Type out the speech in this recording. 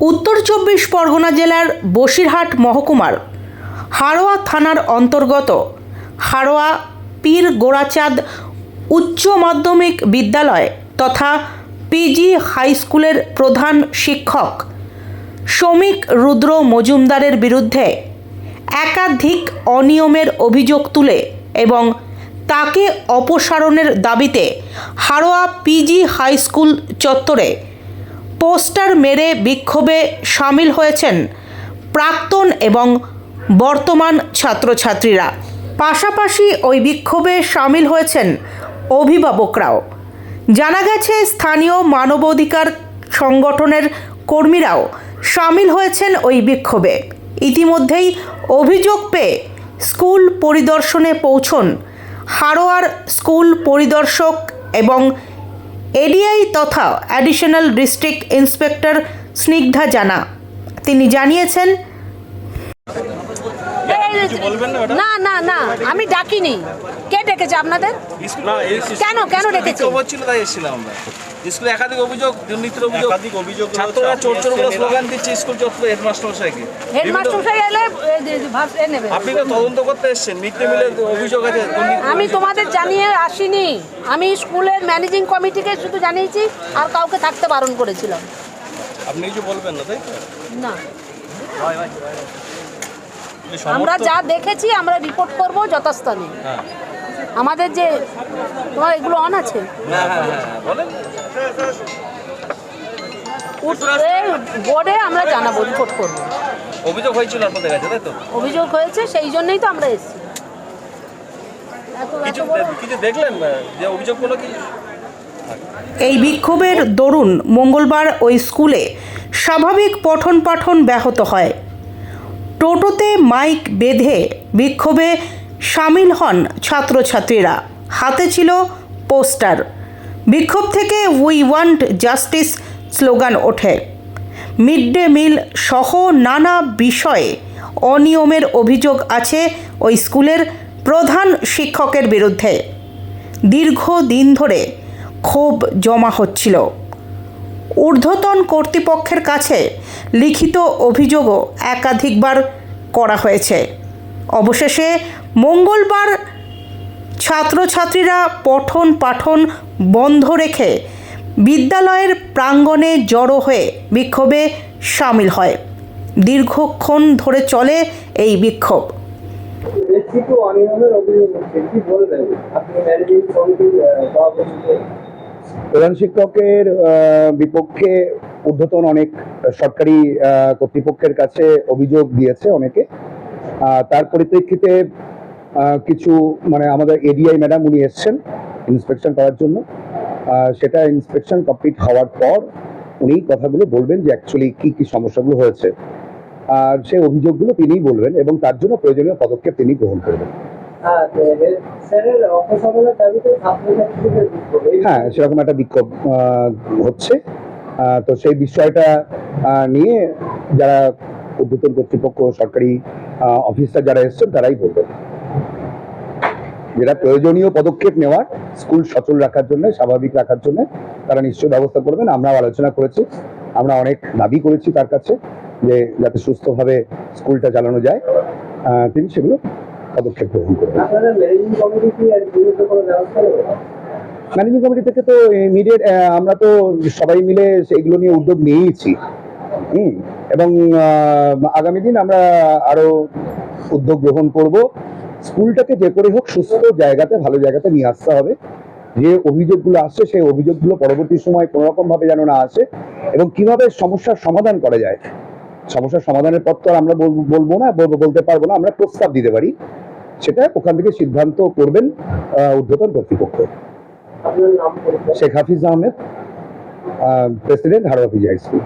উত্তর চব্বিশ পরগনা জেলার বসিরহাট মহকুমার হাড়োয়া থানার অন্তর্গত হাড়োয়া পীর গোড়াচাঁদ উচ্চ মাধ্যমিক বিদ্যালয় তথা পিজি হাই স্কুলের প্রধান শিক্ষক শ্রমিক রুদ্র মজুমদারের বিরুদ্ধে একাধিক অনিয়মের অভিযোগ তুলে এবং তাকে অপসারণের দাবিতে হাড়োয়া পিজি হাই স্কুল চত্বরে পোস্টার মেরে বিক্ষোভে সামিল হয়েছেন প্রাক্তন এবং বর্তমান ছাত্রছাত্রীরা। পাশাপাশি ওই বিক্ষোভে সামিল হয়েছেন অভিভাবকরাও। জানা গেছে, স্থানীয় মানবাধিকার সংগঠনের কর্মীরাও সামিল হয়েছেন ওই বিক্ষোভে। ইতিমধ্যেই অভিযোগ পেয়ে স্কুল পরিদর্শনে পৌঁছন হাড়োয়ার স্কুল পরিদর্শক এবং এডিআই তথা অ্যাডিশনাল ডিস্ট্রিক্ট ইন্সপেক্টর স্নিগ্ধা জানা। তিনি জানিয়েছেন না না না না আমি ডাকিনি। কে ডেকেছে আপনাদের? কেন? কেন স্কুলে রেখেছে? তাই এসেছিলাম আমরা। স্কুলে একাধিক অভিযোগ দুর্নীতির অভিযোগ। একাধিক অভিযোগ ছাত্ররা চোর চোর বলে এসছেন স্লোগান দিচ্ছে স্কুল চত্বর হেডমাস্টার মশাইকে হেডমাস্টার সাহেব এলে এ, এ, ভাব- এ নেবে। আপনি তো তদন্ত করতে এসেছেন মিড ডে মিলের অভিযোগ আছে আমি তোমাদের জানিয়ে আসিনি। আমি স্কুলের ম্যানেজিং কমিটিকে শুধু জানিয়েছি আর কাউকে থাকতে বারণ করেছিলাম। আপনি কিছু বলবেন না তাই না। আমরা যা দেখেছি আমরা রিপোর্ট করব যথাস্থানে। হ্যাঁ। আমাদের যে তোমার এগুলো অন আছে? হ্যাঁ হ্যাঁ বোর্ডে আমরা জানাব রিপোর্ট করব। অভিযোগ হয়েছিল আপনাদের কাছে তাই তো? অভিযোগ হয়েছে সেই জন্যই তো আমরা এসেছি। এত এত কিছু কিছু দেখলেন? যে অভিযোগগুলো কি? এই বিক্ষোভের দরুন মঙ্গলবার ওই স্কুলে স্বাভাবিক পঠন পাঠন ব্যাহত হয়। টোটোতে মাইক বেঁধে বিক্ষোভে সামিল হন ছাত্রছাত্রীরা। হাতে ছিল পোস্টার। বিক্ষোভ থেকে উই ওয়ান্ট জাস্টিস স্লোগান ওঠে। মিড ডে মিল সহ নানা বিষয়ে অনিয়মের অভিযোগ আছে ওই স্কুলের প্রধান শিক্ষকের বিরুদ্ধে। দীর্ঘদিন ধরে ক্ষোভ জমা হচ্ছিল। ঊর্ধ্বতন কর্তৃপক্ষের কাছে লিখিত অভিযোগও একাধিকবার করা হয়েছে। অবশেষে মঙ্গলবার ছাত্রছাত্রীরা পঠন পাঠন বন্ধ রেখে বিদ্যালয়ের প্রাঙ্গণে জড়ো হয়ে বিক্ষোভে সামিল হয়। দীর্ঘক্ষণ ধরে চলে এই বিক্ষোভ। অনিয়মের অভিযোগ প্রধান শিক্ষকের বিপক্ষে ঊর্ধ্বতন অনেক সরকারি কর্তৃপক্ষের কাছে অভিযোগ দিয়েছে অনেকে। তার পরিপ্রেক্ষিতে কিছু মানে আমাদের এডিআই ম্যাডাম উনি এসছেন ইন্সপেকশন করার জন্য। সেটা ইন্সপেকশন কমপ্লিট হওয়ার পর উনি কথাগুলো বলবেন যে অ্যাকচুয়ালি কি কি সমস্যাগুলো হয়েছে। আর সেই অভিযোগগুলো তিনিই বলবেন এবং তার জন্য প্রয়োজনীয় পদক্ষেপ তিনি গ্রহণ করবেন। হ্যাঁ হ্যাঁ সেরকম একটা বিক্ষোভ হচ্ছে। তো সেই বিষয়টা নিয়ে যারা উদ্বোধন কর্তৃপক্ষ, সরকারি অফিসার যারা এসছেন, তারাই বলবেন। যেটা প্রয়োজনীয় পদক্ষেপ নেওয়ার, স্কুল সচল রাখার জন্য, স্বাভাবিক রাখার জন্য, তারা নিশ্চয়ই ব্যবস্থা করবেন। আমরাও আলোচনা করেছি। আমরা অনেক দাবি করেছি তার কাছে, যে যাতে সুস্থভাবে স্কুলটা চালানো যায়। তিনি সেগুলো পদক্ষেপ গ্রহণ আপনাদের ম্যানেজিং কমিটি থেকে তো ইমিডিয়েট আমরা তো সবাই মিলে সেইগুলো নিয়ে উদ্যোগ নিয়েইছি। হুম এবং আগামী দিন আমরা আরও উদ্যোগ গ্রহণ করব। স্কুলটাকে যে করে হোক সুস্থ জায়গাতে ভালো জায়গাতে নিয়ে আসতে হবে। যে অভিযোগগুলো আসছে সেই অভিযোগগুলো পরবর্তী সময় কোনো রকম ভাবে যেন না আসে এবং কীভাবে সমস্যার সমাধান করা যায় সমস্যার সমাধানের পর তো আমরা বলব না বলতে পারব না, আমরা প্রস্তাব দিতে পারি। সেটা ওখান থেকে সিদ্ধান্ত করবেন ঊর্ধ্বতন কর্তৃপক্ষ। Sheikh Hafiz Ahmed president, Haroa high school school.